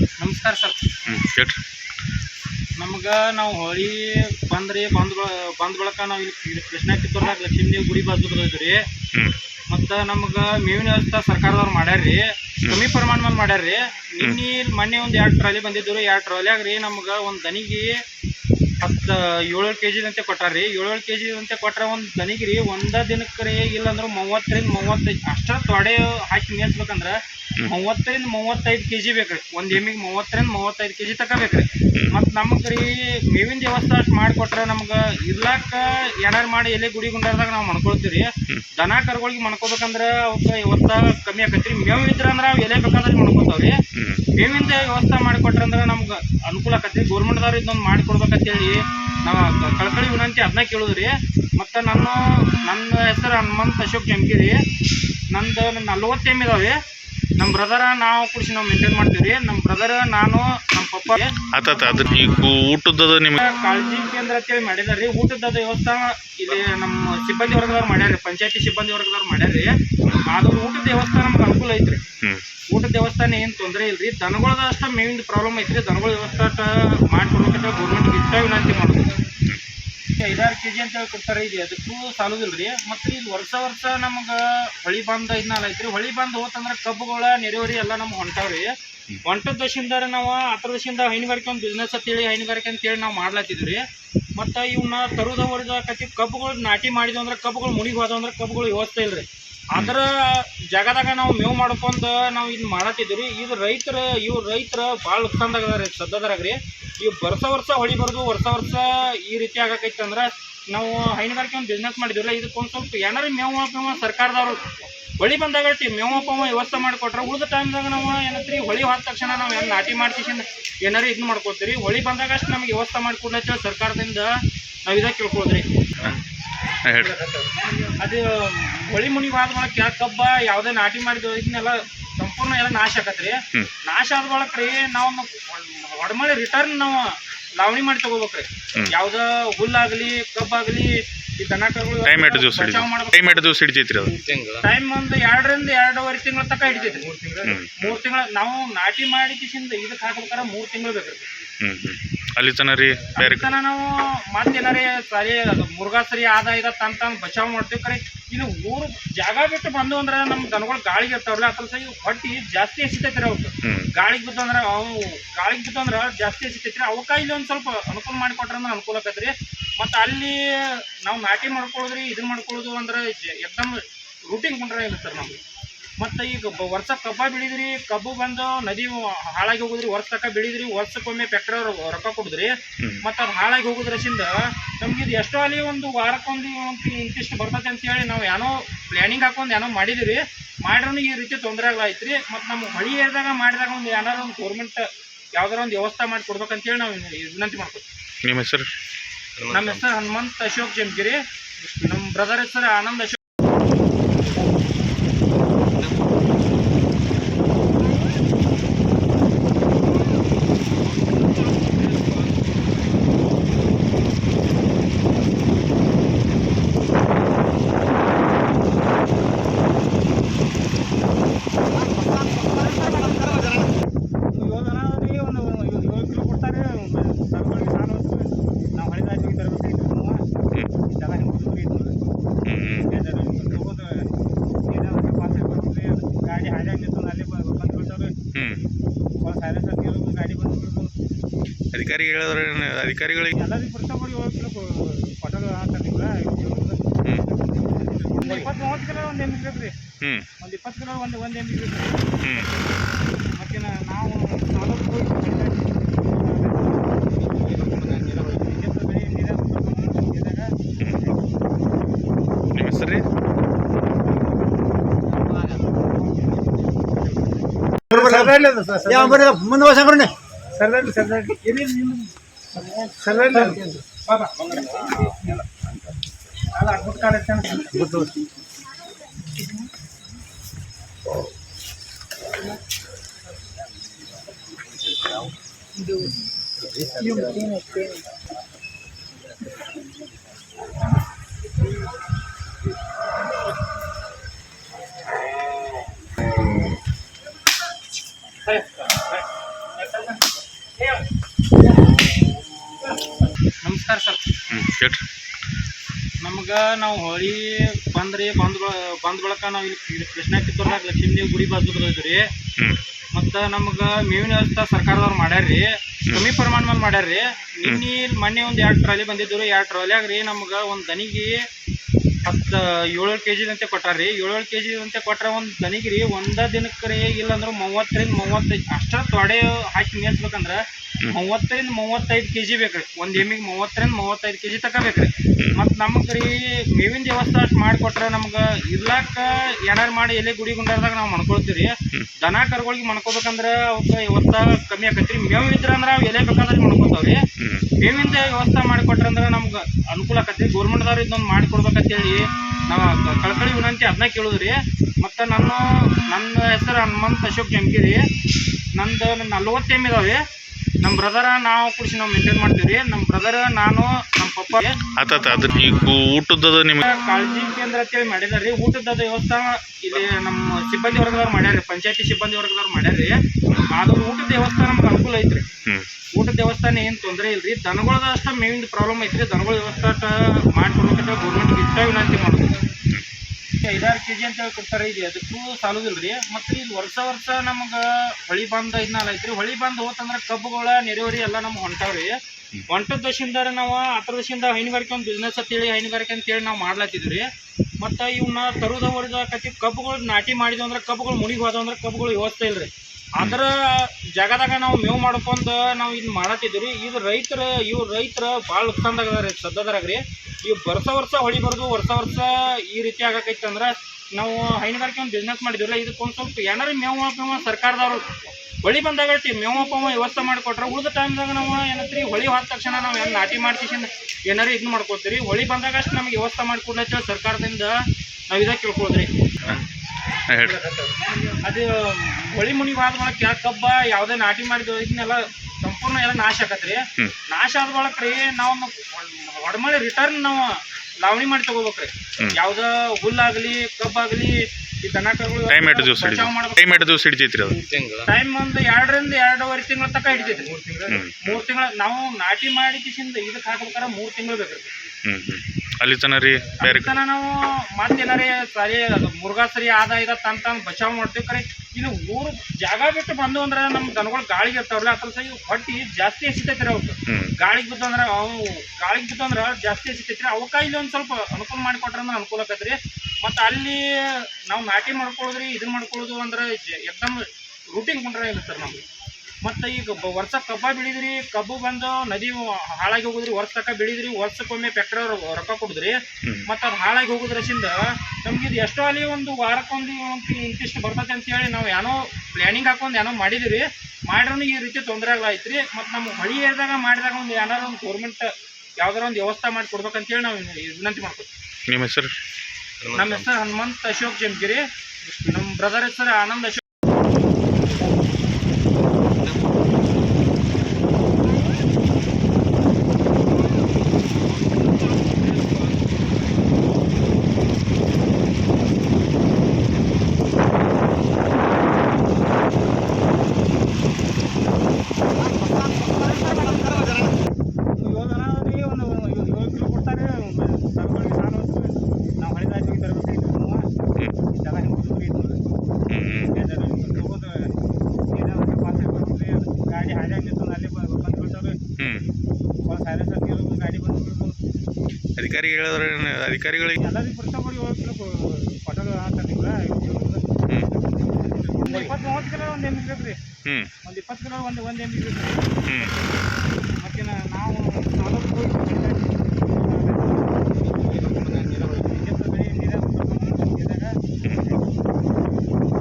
ನಮಸ್ಕಾರ ಸರ್. ಹ್ಞೂ ನಮ್ಗೆ ನಾವು ಹೋಳಿ ಬಂದ್ರಿ ಬಂದ್ ಬಂದ್ ಬಳಕ ನಾವು ಇಲ್ಲಿ ಕೃಷ್ಣ ಕಿತ್ತೂರ್ನಾಗ ಲಕ್ಷ್ಮೀ ದೇವಿ ಗುಡಿ ಬಾಜು ಹ್ಞೂ ಮತ್ತು ನಮ್ಗೆ ಮೇವಿನ ವ್ಯವಸ್ಥೆ ಸರ್ಕಾರದವ್ರು ಮಾಡ್ಯಾರ್ರಿ ಕಮ್ಮಿ ಪ್ರಮಾಣ ಮೇಲೆ ಮಾಡ್ಯಾರ್ರಿ ನಿನ್ನೆ ಇಲ್ಲಿ ಮೊನ್ನೆ ಒಂದು ಎರಡು ಟ್ರಾಲಿ ಬಂದಿದ್ದು ಎರಡು ಟ್ರಾಲಿಯಾಗ ರೀ ನಮ್ಗೆ ಒಂದು ದನಿಗೆ ಹತ್ತು ಏಳೇಳು ಕೆ ಜಿದಂತೆ ಕೊಟ್ಟಾರ್ರಿ ಏಳೇಳು ಕೆ ಜಿದಂತೆ ಕೊಟ್ರೆ ಒಂದು ದನಿಗೆ ರೀ ಒಂದೇ ದಿನಕ್ಕೆ ರೀ ಇಲ್ಲಾಂದ್ರೆ ಮೂವತ್ತರಿಂದ ಮೂವತ್ತೈದು ಅಷ್ಟೇ ತೊಡೆ ಹಾಕಿ ಮೇಯಿಸ್ಬೇಕಂದ್ರೆ ಮೂವತ್ತರಿಂದ ಮೂವತ್ತೈದು ಕೆ ಜಿ ಬೇಕ್ರಿ. ಒಂದು ಎಮ್ಮಿಗೆ ಮೂವತ್ತರಿಂದ ಮೂವತ್ತೈದು ಕೆ ಜಿ ತಕ ಬೇಕ್ರಿ ಮತ್ತು ನಮಗೆ ರೀ ಮೇವಿನ ವ್ಯವಸ್ಥೆ ಅಷ್ಟು ಮಾಡಿಕೊಟ್ರೆ ನಮ್ಗೆ ಇರ್ಲಾಕ ಏನಾರು ಮಾಡಿ ಎಲೆ ಗುಡಿ ಗುಂಡಾರ್ದಾಗ ನಾವು ಮಾಡ್ಕೊಳ್ತೀವಿ ರೀ ದನ ಕರುಗಳಿಗೆ ಮಾಡ್ಕೋಬೇಕಂದ್ರೆ ಅವಕ್ಕೆ ಇವತ್ತ ಕಮ್ಮಿ ಆಕೈತಿ ಮೇವು ಇದ್ರೆ ಅಂದ್ರೆ ಅವು ಎಲೆ ಬೇಕಾದ್ರೆ ಮಾಡ್ಕೋತಾವ್ರಿ ಮೇವಿನ ಮೇವಿಂದ ವ್ಯವಸ್ಥೆ ಮಾಡಿಕೊಟ್ರೆ ಅಂದ್ರೆ ನಮ್ಗೆ ಅನುಕೂಲ ಆಕತಿ ಗೌರ್ಮೆಂಟ್ದವ್ರು ಇದೊಂದು ಮಾಡಿಕೊಡ್ಬೇಕಂತೇಳಿ ನಾವು ಕಳ್ಕಳಿ ವಿನಂತಿ ಅದನ್ನ ಕೇಳುದ್ರಿ. ಮತ್ತು ನನ್ನ ನನ್ನ ಹೆಸರು ಹನುಮಂತ್ ಅಶೋಕ್ ಜಂಗಿರಿ ನಂದು ನಲ್ವತ್ತು ಎಂ ಇದಾವೆ ನಮ್ಮ ಬ್ರದರ್ ನಾವು ಕುಡಿಸಿ ನಾವು ಮೇಂಟೈನ್ ಮಾಡ್ತೀವಿ ರೀ. ನಮ್ಮ ಬ್ರದರ್ ನಾನು ನಮ್ಮ ಪಪ್ಪ ಆತಾತ ಅದು ಈಗ ಊಟದ್ದು ನಿಮಗೆ ಕಾಳಜಿ ಕೇಂದ್ರ ಅಂತೇಳಿ ಮಾಡಿದಾರೆ ರೀ. ಊಟದ ವ್ಯವಸ್ಥೆ ಇಲ್ಲಿ ನಮ್ಮ ಸಿಬ್ಬಂದಿ ವರ್ಗದವ್ರು ಮಾಡ್ಯಾರ ಪಂಚಾಯತಿ ಸಿಬ್ಬಂದಿ ವರ್ಗದವ್ರು ಮಾಡ್ಯಾರ ರೀ. ಅದು ಊಟದ ವ್ಯವಸ್ಥೆ ನಮ್ಗೆ ಅನುಕೂಲ ಐತ್ರಿ. ಊಟದ ವ್ಯವಸ್ಥಾನ ಏನು ತೊಂದರೆ ಇಲ್ರಿ. ದನಗಳದ ಅಷ್ಟ ಪ್ರಾಬ್ಲಮ್ ಐತ್ರಿ. ದನಗಳ ವ್ಯವಸ್ಥೆ ಅಷ್ಟ ಮಾಡ್ಕೊಡ್ಬೇಕಂತ ಗೌರ್ಮೆಂಟ್ ಇಷ್ಟ ವಿನಂತಿ ಐದಾರು ಕೆ ಜಿ ಅಂತೇಳಿ ಕೊಡ್ತಾರೆ ಇದು ಅದಕ್ಕೂ ಸಾಲುದಿಲ್ಲ ರೀ ಮತ್ತು ಇದು ವರ್ಷ ವರ್ಷ ನಮ್ಗೆ ಹೊಳಿ ಬಂದ ಇದನ್ನ ಐತ್ರಿ, ಹೊಳಿ ಬಂದು ಹೋತಂದ್ರೆ ಕಬ್ಬುಗಳ ನೆರೆಹೊರಿ ಎಲ್ಲ ನಮ್ಗೆ ಹೊಂಟಾವ್ರಿ. ಹೊಂಟದ ದಶಿಂದ ನಾವು ಹತ್ತು ದಶಿಂದ ಹೈನುಗಾರಿಕೆ ಒಂದು ಬಿಸ್ನೆಸ್ ಅಂತೇಳಿ ಹೈನುಗಾರಿಕೆ ಅಂತೇಳಿ ನಾವು ಮಾಡ್ಲತ್ತಿದ್ವಿ ರೀ ಮತ್ತು ಇವನ್ನ ತರುದ ಕತ್ತಿ ಕಬ್ಬುಗಳು ನಾಟಿ ಮಾಡಿದ್ವು ಅಂದ್ರೆ ಕಬ್ಬುಗಳು ಮುನಿಗೆ ಹೋದವು ಅಂದ್ರೆ ಕಬ್ಬುಗಳು ವ್ಯವಸ್ಥೆ ಇಲ್ರಿ. ಅದರ ಜಾಗದಾಗ ನಾವು ಮೇವು ಮಾಡ್ಕೊಂಡು ನಾವು ಇದು ಮಾಡತ್ತಿದ್ವಿ ಇದು ರೈತರ ಇವು ರೈತರ ಭಾಳ ಉತ್ಸಾಹದಾಗ ಅದಾರ ರೀ ಸದ್ದದ್ರಾಗ ರೀ ಇವು ವರ್ಷ ವರ್ಷ ಹೊಳಿ ಬರ್ದು ವರ್ಷ ವರ್ಷ ಈ ರೀತಿ ಆಗಕೈತೆ ಅಂದ್ರೆ ನಾವು ಹೈನುಗಾರಿಕೆ ಒಂದು ಬಿಸ್ನೆಸ್ ಮಾಡಿದ್ವಿ ಇದಕ್ಕೊಂದು ಸ್ವಲ್ಪ ಏನಾರ ಮೇವು ಮೇವು ಸರ್ಕಾರದವರು ಹೊಳಿ ಬಂದಾಗ ಮೇವು ಪಮ ವ್ಯವಸ್ಥೆ ಮಾಡಿಕೊಟ್ರೆ ಉಳಿದ ಟೈಮ್ದಾಗ ನಾವು ಏನತ್ರಿ ಹೊಳಿ ಹೋದ ತಕ್ಷಣ ನಾವು ಏನು ನಾಟಿ ಮಾಡ್ತೀವಿ ಏನಾರು ಇದು ಮಾಡ್ಕೊತೀರಿ ಹೊಳಿ ಬಂದಾಗ ಅಷ್ಟು ನಮಗೆ ವ್ಯವಸ್ಥೆ ಮಾಡಿಕೊಡ್ಲತ್ತೇಳಿ ಸರ್ಕಾರದಿಂದ ನಾವು ಇದಾಗ ಕೇಳ್ಕೊಳ್ರಿ ಅದು ಹೊಳಿ ಮುನಿ ಬಾದ್ ಬಳಕ ಯಾ ಕಬ್ಬ ಯಾವುದೇ ನಾಟಿ ಮಾಡಿದ ಇದನ್ನೆಲ್ಲ ಸಂಪೂರ್ಣ ಎಲ್ಲ ನಾಶ ಆಕತ್ರಿ. ನಾಶ ಆದ ಬಳಕ ರೀ ನಾವು ಒಡಮಳೆ ರಿಟರ್ನ್ ನಾವು ಲಾವಣಿ ಮಾಡಿ ತಗೋಬೇಕ್ರಿ. ಯಾವ್ದ ಹುಲ್ ಆಗ್ಲಿ ಈ ಆಗ್ಲಿ ಕರುಗಳು ಟೈಮ್ ಎಷ್ಟು ದಿವಸ ಟೈಮ್ ಎಷ್ಟು ದಿವಸ ಹಿಡಿತೈತ್ರಿ ಅದು? ಟೈಮ್ ಒಂದು ಎರಡರಿಂದ ಎರಡೂವರೆ ತಿಂಗಳ ತನಕ ಹಿಡಿತೈತ್ರಿ. ಹ್ಞೂ ಮೂರು ತಿಂಗಳ ನಾವು ನಾಟಿ ಮಾಡಿ ಕಿಸಿಂದ ಇದಕ್ಕೆ ಮೂರ್ ಮೂರು ತಿಂಗಳು ಬೇಕ್ರಿ. ಅಲ್ಲಿ ತನ ರೀ ಬೇರೆ ತನ ನಾವು ಮತ್ತೇನಾರೇ ಸರಿ ಮುರುಘಾ ಸರಿ ಆದ ಇದ ತನ್ ತಂದ್ ಬಚಾವ್ ಮಾಡ್ತೀವಿ ಕರೆ. ಇಲ್ಲಿ ಊರು ಜಾಗ ಬಿಟ್ಟು ಬಂದು ಅಂದ್ರೆ ನಮ್ಮ ದನಗಳು ಗಾಳಿಗೆ ಇರ್ತಾವಲ್ಲ ಅದ್ರ ಸರಿ ಹೊಟ್ಟಿ ಜಾಸ್ತಿ ಎಸಿತೈತ್ರಿ ಅವ್ರು ಗಾಳಿಗೆ ಗಾಳಿಗೆ ಅಂದ್ರೆ ಅವು ಗಾಳಿಗೆ ಬಿತ್ತಂದ್ರೆ ಜಾಸ್ತಿ ಎಸಿತೈತ್ರಿ ಅವಕ್ಕ ಇಲ್ಲಿ ಒಂದು ಸ್ವಲ್ಪ ಅನುಕೂಲ ಮಾಡಿಕೊಟ್ರೆ ಅಂದ್ರೆ ಅನುಕೂಲ ಆಕತ್ರಿ. ಮತ್ತು ಅಲ್ಲಿ ನಾವು ನಾಟಿ ಮಾಡ್ಕೊಳ್ಳೋದ್ರಿ ಇದನ್ನ ಮಾಡ್ಕೊಳ್ಳೋದು ಅಂದ್ರೆ ಎಕ್ದಮ್ ರೂಟಿಂಗ್ ಕೊಂಡ್ರೆ ಇಲ್ಲ ಸರ್ ನಮ್ಗೆ ಮತ್ತು ಈಗ ವರ್ಷ ಕಬ್ಬ ಬೆಳಿದ್ರಿ ಕಬ್ಬು ಬಂದು ನದಿ ಹಾಳಾಗಿ ಹೋಗುದ್ರಿ ವರ್ಷ ತಕ್ಕ ಬೆಳಿದ್ರಿ ವರ್ಷಕ್ಕೊಮ್ಮೆ ಪೆಕ್ಟ್ರ ರೊಕ್ಕ ಕೊಡಿದ್ರಿ. ಮತ್ತು ಅದು ಹಾಳಾಗಿ ಹೋಗುದ್ರಿಂದ ನಮ್ಗೆ ಇದು ಎಷ್ಟೋ ಅಲ್ಲಿ ಒಂದು ವಾರಕ್ಕೊಂದು ಇಂತಿಷ್ಟು ಬರ್ತೈತೆ ಅಂತ ಹೇಳಿ ನಾವು ಏನೋ ಪ್ಲ್ಯಾನಿಂಗ್ ಹಾಕೊಂಡು ಏನೋ ಮಾಡಿದಿರಿ ಮಾಡ್ರೂ ಈ ರೀತಿ ತೊಂದರೆ ಆಗ್ಲಾಯ್ತು ರೀ ಮತ್ತು ನಮ್ಮ ಹಳಿ ಏರಿದಾಗ ಮಾಡಿದಾಗ ಒಂದು ಏನಾರು ಒಂದು ಗೌರ್ಮೆಂಟ್ ಯಾವ್ದಾರ ಒಂದು ವ್ಯವಸ್ಥೆ ಮಾಡಿ ಕೊಡ್ಬೇಕಂತೇಳಿ ನಾವು ವಿನಂತಿ ಮಾಡ್ಕೊತೀವಿ. ನಿಮ್ಮ ಹೆಸರು? ನಮ್ಮ ಹೆಸರು ಹನುಮಂತ್ ಅಶೋಕ್ ಜಮಗಿರಿ ನಮ್ಮ ಬ್ರದರ್ ಹೆಸರು ಆನಂದ್ ಅಶೋಕ್ ಏಳು ಜನ ರೀ ಒಂದು ಏಳು ಕಿಲೋ ಕೊಡ್ತಾರೆ ಕರುಗಳಿಗೆ ಸಾಲ ನಾವು ಹಳಿದಾಗಿ ಹೋಗಿ ತರಬೇಕಾಗಿತ್ತು ಹ್ಞೂ ಇದೆಲ್ಲ ಹಿಂಗೆ ಹೋಗಿತ್ತು ಹ್ಞೂ ಗಾಡಿ ಹಾಜಾಗಿ ನಿಂತು ಅಲ್ಲಿ ಬಂದ್ಬಿಟ್ಟವ್ರು ಹ್ಞೂ ಸೈಲೆನ್ಸ್ ಅಂತ ಗಾಡಿ ಬಂದ್ಬಿಟ್ಟು ಅಧಿಕಾರಿಗೆ ಹೇಳಿದ್ರೆ ಅಧಿಕಾರಿಗಳಿಗೆ? ಹ್ಞೂ ಒಂದು ಇಪ್ಪತ್ತು ಮೂವತ್ತು ಕಿಲೋ ಒಂದು ಒಂದು ಇಪ್ಪತ್ತು ಕಿಲೋ ಒಂದು ಒಂದು ಎಮ್ಮೆ ಬೇಕು ಹ್ಞೂ ಮತ್ತೆ ನಾವು ಹೋಗಿ ನಿಮ್ಮ ಹೆಸರು ರೀ ಮುಂದೆ సరదండి సరదండి సరదండి చాలా అద్భుత కాలేజాను గుర్తు ఇది ಹೇಳ್ರಿ ನಮ್ಗೆ ನಾವು ಹೋಳಿ ಬಂದ್ರಿ ಬಂದ್ ಬಂದ್ ಬಳಕ ನಾವು ಇಲ್ಲಿ ಕೃಷ್ಣ ಕಿತ್ತೂರ್ದಾಗ ಲಕ್ಷ್ಮೀದೇವಿ ಗುಡಿ ಬಾಜು ಮತ್ತು ನಮ್ಗೆ ಮೇವಿನ ವ್ಯವಸ್ಥೆ ಸರ್ಕಾರದವ್ರು ಮಾಡ್ಯಾರ್ರಿ. ಕಮ್ಮಿ ಪ್ರಮಾಣ ಮೇಲೆ ಮಾಡ್ಯಾರ್ರಿ. ನಿನ್ನೆ ಮೊನ್ನೆ ಒಂದು ಎರಡು ಟ್ರಾಲಿ ಬಂದಿದ್ರು ಎರಡು ಟ್ರಾಲಿಯಾಗ ರೀ ನಮ್ಗೆ ಒಂದು ದನಿಗೆ ಹತ್ತು ಏಳೇಳು ಕೆ ಜಿದಂತೆ ಕೊಟ್ಟಾರ್ರಿ. ಏಳೇಳು ಕೆ ಜಿ ಅಂತೆ ಕೊಟ್ರೆ ಒಂದು ದನಿಗೆ ರೀ ಒಂದೇ ದಿನಕ್ಕೆ ರೀ ಇಲ್ಲಾಂದ್ರೆ ಮೂವತ್ತರಿಂದ ಮೂವತ್ತೈದು ಅಷ್ಟ ತೊಡೆ ಹಾಕಿ ಮೇಯಿಸ್ಬೇಕಂದ್ರೆ ಮೂವತ್ತರಿಂದ ಮೂವತ್ತೈದು ಕೆ ಜಿ ಬೇಕ್ರಿ. ಒಂದು ಎಮ್ಮಿಗೆ ಮೂವತ್ತರಿಂದ ಮೂವತ್ತೈದು ಕೆ ಜಿ ತಕ ಬೇಕ್ರಿ ಮತ್ತು ನಮಗೆ ರೀ ಮೇವಿನ ವ್ಯವಸ್ಥೆ ಅಷ್ಟು ಮಾಡಿಕೊಟ್ರೆ ನಮ್ಗೆ ಇರ್ಲಾಕ ಏನಾರು ಮಾಡಿ ಎಲೆ ಗುಡಿ ಗುಂಡಾರ್ದಾಗ ನಾವು ಮಾಡ್ಕೊಳ್ತೀವಿ ರೀ ದನ ಕರುಗಳಿಗೆ ಮಾಡ್ಕೋಬೇಕಂದ್ರೆ ಅವಕ್ಕೆ ವ್ಯವಸ್ಥೆ ಕಮ್ಮಿ ಆಕೈತಿ ರೀ ಮೇವು ಇದ್ರೆ ಅಂದ್ರೆ ಅವು ಎಲೆ ಬೇಕಾದ್ರೆ ಮಾಡ್ಕೊತಾವ ರೀ ಮೇವಿಂದ ವ್ಯವಸ್ಥೆ ಮಾಡಿಕೊಟ್ರೆ ಅಂದ್ರೆ ನಮ್ಗೆ ಅನುಕೂಲ ಆಕತಿ ಗೌರ್ಮೆಂಟ್ದವ್ರು ಇದೊಂದು ಮಾಡಿಕೊಡ್ಬೇಕಂತೇಳಿ ನಾವು ಕಳ್ಕಳಿ ವಿನಂತಿ ಅದನ್ನ ಕೇಳುದ್ರಿ. ಮತ್ತು ನನ್ನ ನನ್ನ ಹೆಸರು ಹನುಮಂತ್ ಅಶೋಕ್ ಜಂಗಿರಿ ನಂದು ನಲ್ವತ್ತು ಎಂ ಇದಾವೆ ನಮ್ಮ ಬ್ರದರ್ ನಾವು ಕುಡಿಸಿ ನಾವು ಮೇಂಟೈನ್ ಮಾಡ್ತೀವಿ ರೀ ನಮ್ಮ ಬ್ರದರ್ ನಾನು ನಮ್ಮ ಪಪ್ಪ. ಅದು ಅದ್ರ ಈಗ ಊಟದ್ದು ನಿಮಗೆ ಕಾಳಜಿ ಕೇಂದ್ರ ಅಂತೇಳಿ ಮಾಡಿದಾರೆ ರೀ ಊಟದ ವ್ಯವಸ್ಥೆ ಇಲ್ಲಿ ನಮ್ಮ ಸಿಬ್ಬಂದಿ ವರ್ಗದವ್ರು ಮಾಡ್ಯಾರ ಪಂಚಾಯತಿ ಸಿಬ್ಬಂದಿ ವರ್ಗದವ್ರು ಮಾಡ್ಯಾರ ರೀ ಅದು ಊಟದ ವ್ಯವಸ್ಥೆ ನಮ್ಗೆ ಅನುಕೂಲ ಐತ್ರಿ. ಊಟದ ವ್ಯವಸ್ಥೆ ಏನು ತೊಂದರೆ ಇಲ್ರಿ. ದನಗಳದ ಅಷ್ಟು ಮೇವಿನ ಪ್ರಾಬ್ಲಮ್ ಐತ್ರಿ. ದನಗಳ ವ್ಯವಸ್ಥೆ ಮಾಡ್ಕೊಡ್ಬೇಕಂತ ಗೌರ್ಮೆಂಟ್ ಇಷ್ಟ ವಿನಂತಿ ಮಾಡೋದು. ಐದಾರು ಕೆ ಜಿ ಅಂತೇಳಿ ಕೊಡ್ತಾರೆ, ಇದು ಅದಕ್ಕೂ ಸಾಲುದಿಲ್ಲ ರೀ ಮತ್ತು ಇದು ವರ್ಷ ವರ್ಷ ನಮ್ಗೆ ಹೊಳಿ ಬಂದ ಇದನ್ನೆಲ್ಲ ಐತ್ರಿ. ಹೊಳಿ ಬಂದು ಹೋತಂದ್ರೆ ಕಬ್ಬುಗಳ ನೆರೆಹೊರಿ ಎಲ್ಲ ನಮ್ಗೆ ಹೊಂಟಾವ್ರಿ. ಹೊಂಟದ ದಶಿಂದ ನಾವು ಹತ್ತರ ದಶಿಂದ ಹೈನುಗಾರಿಕೆ ಒಂದು ಬಿಸ್ನೆಸ್ ಅಂತೇಳಿ ಹೈನುಗಾರಿಕೆ ಅಂತೇಳಿ ನಾವು ಮಾಡ್ಲಾತಿದ್ವಿ ಮತ್ತು ಇವನ್ನ ತರುದ ಹೊರದ ಕತಿ ಕಬ್ಬುಗಳು ನಾಟಿ ಮಾಡಿದ್ವಿ ಅಂದ್ರೆ ಕಬ್ಬುಗಳು ಮುನಿಗೆ ಹೋದವು ಅಂದ್ರೆ ಕಬ್ಬುಗಳು ವ್ಯವಸ್ಥೆ ಇಲ್ಲ ರೀ ಅದರ ಜಾಗದಾಗ ನಾವು ಮೇವು ಮಾಡ್ಕೊಂಡು ನಾವು ಇದು ಮಾಡತ್ತಿದ್ವಿ ರೀ ಇದು ರೈತರ ಇವ್ರು ರೈತರ ಭಾಳ ಉತ್ಸಾಹದಾಗ ಅದಾರ ರೀ ರೀ ಇವು ವರ್ಷ ವರ್ಷ ಹೊಳಿ ಬರೋದು ವರ್ಷ ವರ್ಷ ಈ ರೀತಿ ಆಗಕೈತೆ ಅಂದ್ರೆ ನಾವು ಹೈನುಗಾರಿಕೆ ಒಂದು ಬಿಸ್ನೆಸ್ ಮಾಡಿದಿವಲ್ಲ ಇದಕ್ಕೊಂದು ಸ್ವಲ್ಪ ಏನಾರ ಮೇವು ಮೇವು ಸರ್ಕಾರದವರು ಹೊಳಿ ಬಂದಾಗ ಮೇವು ಪೇವ ವ್ಯವಸ್ಥೆ ಮಾಡಿಕೊಟ್ರೆ ಉಳಿದ ಟೈಮ್ದಾಗ ನಾವು ಏನತ್ರಿ ಹೊಳಿ ಹೋದ ತಕ್ಷಣ ನಾವು ಏನು ನಾಟಿ ಮಾಡ್ತೀವಿ ಏನಾರು ಇದನ್ನ ಮಾಡ್ಕೊತೀರಿ ಹೊಳಿ ಬಂದಾಗ ಅಷ್ಟು ನಮಗೆ ವ್ಯವಸ್ಥೆ ಮಾಡಿಕೊಡ್ಲತ್ತ ಸರ್ಕಾರದಿಂದ ನಾವು ಇದಾಗ ಕೇಳ್ಕೊಳ್ರಿ ಅದು ಹೊಳಿ ಮುನಿ ಆದ ಬಳಕ ಕಬ್ಬ ಯಾವುದೇ ನಾಟಿ ಮಾಡಿದ ಇದನ್ನೆಲ್ಲ ಸಂಪೂರ್ಣ ಎಲ್ಲ ನಾಶ ಆಕತ್ರಿ. ನಾಶ ಆದ ಬಳಕ ರೀ ನಾವು ಹೊಡಮಳಿ ರಿಟರ್ನ್ ನಾವು ಲಾವಣಿ ಮಾಡಿ ತಗೋಬೇಕ್ರಿ. ಯಾವ್ದ ಹುಲ್ಲಾಗಲಿ ಕಬ್ಬಾಗಲಿ ಈ ದನ ಕರುಗಳು ಟೈಮ್ ಎಷ್ಟು ದಿವಸ ಹಿಡಿದು? ಬಚಾವ್ ಮಾಡ್ಬೇಕು. ಟೈಮ್ ಎಷ್ಟು ದಿವಸ ಹಿಡಿತೈತ್ರಿ ಅದು? ಟೈಮ್ ಒಂದು ಎರಡರಿಂದ ಎರಡೂವರೆ ತಿಂಗಳ ತನಕ ಹಿಡಿತೈತಿ ಮೂರು ತಿಂಗಳ ನಾವು ನಾಟಿ ಮಾಡಿ ಕಿಸಿಂದ ಇದಕ್ಕೆ ಹಾಕ್ಬೇಕಾರ ಮೂರು ತಿಂಗಳು ಬೇಕ್ರಿ. ಹ್ಞೂ ಹ್ಞೂ ಅಲ್ಲಿ ತನ ರೀ ಬೇರೆ ತನ ನಾವು ಮತ್ತೇನಾರೇ ಸರಿ ಮುರುಘಾ ಸರಿ ಆದ ಇದ ತಂತ ಬಚಾವ್ ಮಾಡ್ತೀವಿ ಕರೆ. ಇನ್ನು ಊರು ಜಾಗ ಬಿಟ್ಟು ಬಂದು ಅಂದ್ರೆ ನಮ್ಮ ದನಗಳು ಗಾಳಿಗೆ ಇರ್ತಾವಲ್ಲ ಅದ್ರ ಸರಿ ಹೊಟ್ಟಿ ಜಾಸ್ತಿ ಎಸಿತೈತಿ ರೀ ಅವಕ್ಕೆ ಗಾಳಿಗೆ ಗಾಳಿಗೆ ಅಂದ್ರೆ ಅವು ಗಾಳಿಗೆ ಬಿತ್ತಂದ್ರೆ ಜಾಸ್ತಿ ಎಸಿತೈತಿ ರೀ. ಅವಕ್ಕೆ ಇಲ್ಲಿ ಒಂದು ಸ್ವಲ್ಪ ಅನುಕೂಲ ಮಾಡಿಕೊಟ್ರೆ ಅಂದ್ರೆ ಅನುಕೂಲ ಆಕೈತಿ ರೀ. ಮತ್ತು ಅಲ್ಲಿ ನಾವು ನಾಟಿ ಮಾಡ್ಕೊಳ್ಳೋದ್ರಿ ಇದನ್ನ ಮಾಡ್ಕೊಳ್ಳೋದು ಅಂದ್ರೆ ಎಕ್ದಮ್ ರೂಟಿಂಗ್ ಕೊಂಡ್ರೆ ಇಲ್ಲ ಸರ್ ನಮ್ಗೆ ಮತ್ತು ಈಗ ವರ್ಷ ಕಬ್ಬ ಬೆಳಿದ್ರಿ ಕಬ್ಬು ಬಂದು ನದಿ ಹಾಳಾಗಿ ಹೋಗುದ್ರಿ ವರ್ಷ ತಕ್ಕ ಬೆಳಿದ್ರಿ ವರ್ಷಕ್ಕೊಮ್ಮೆ ಫ್ಯಾಕ್ಟ್ರಿ ರೊಕ್ಕ ಕೊಡುದ್ರಿ. ಮತ್ತ ಅದು ಹಾಳಾಗಿ ಹೋಗೋದ್ರಸಿಂದ ನಮ್ಗೆ ಇದು ಎಷ್ಟೋ ಅಲ್ಲಿ ಒಂದು ವಾರಕ್ಕೊಂದು ಇಂತಿಷ್ಟು ಬರ್ತೈತೆ ಅಂತ ಹೇಳಿ ನಾವು ಏನೋ ಪ್ಲ್ಯಾನಿಂಗ್ ಹಾಕೊಂಡು ಏನೋ ಮಾಡಿದಿರಿ. ಮಾಡ್ರೂ ಈ ರೀತಿ ತೊಂದರೆ ಆಗ್ಲಾಯ್ತು ರೀ ಮತ್ತು ನಮ್ಮ ಹೊಳಿ ಏರಿಯಾದಾಗ ಮಾಡಿದಾಗ ಒಂದು ಏನಾರ ಒಂದು ಗೌರ್ಮೆಂಟ್ ಯಾವ್ದಾರ ಒಂದು ವ್ಯವಸ್ಥೆ ಮಾಡಿ ಕೊಡ್ಬೇಕಂತೇಳಿ ನಾವು ವಿನಂತಿ ಮಾಡ್ಕೊತೀವಿ. ನಿಮ್ಮ ಹೆಸರು? ನಮ್ಮ ಹೆಸರು ಹನುಮಂತ್ ಅಶೋಕ್ ಜಮ್ಗಿರಿ ನಮ್ಮ ಬ್ರದರ್ ಹೆಸರು ಆನಂದ್ ಅಶೋಕ್ ಏಳು ಜನ ಅದ್ರಿ ಒಂದು ಏಳು ಕಿಲೋ ಕೊಡ್ತಾರೆ ಸರ್ಗಳಿಗೆ ನಾನು ನಾವು ಹಳಿದಾಗಿ ಹೋಗಿ ತರಬೇಕು ಹ್ಞೂ ಇದೆಲ್ಲ ಹೆಂಗೆ ಹ್ಞೂ ಗಾಡಿ ಹಾದ್ಯಾಗ ನಿಂತು ಅಲ್ಲಿ ಬಂದು ಬಿಡ್ತಾವೆ ಹ್ಞೂ ಸೈಲೆನ್ಸರ್ ಕೇಳೋದು ಗಾಡಿ ಬಂದು ಬಿಡ್ತು ಅಧಿಕಾರಿ ಹೇಳಿದ್ರೆ ಅಧಿಕಾರಿಗಳಿಗೆ ಎಲ್ಲರಿಗೂ ಪುಸ್ತಕಗಳು ಏಳು ಕಿಲೋ ಕೊಟ್ಟಲು ಹಾಕ್ತಾರಿಲ್ಲ ಹ್ಞೂ ಒಂದು ಇಪ್ಪತ್ತು ಮೂವತ್ತು ಕಿಲೋ ಒಂದು ಎಮ್ಮೆ ಬೇಕು ರೀ ಹ್ಞೂ ಒಂದು ಇಪ್ಪತ್ತು ಕಿಲೋ ಒಂದು ಒಂದು ಎಮ್ಮೆ ಬೇಕು ಹ್ಞೂ ಮತ್ತೆ ನಾವು ಅಧಿಕಾರಿಗಳಿಗೆ?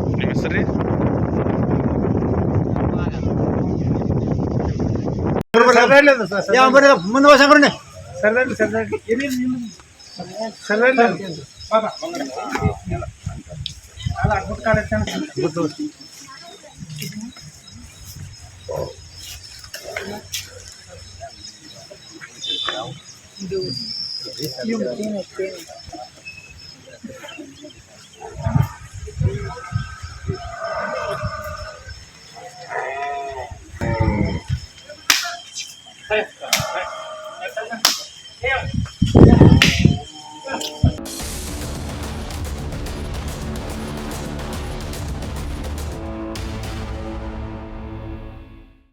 ಹೋಗಿ ನಿಮ್ಮ ಹೆಸರು ರೀ? ಮುಂದೆ సరదండి సరదండి సరదండి బాబా అలా గుడ్ కార్డ్ ఇచ్చాను గుడ్ ఇది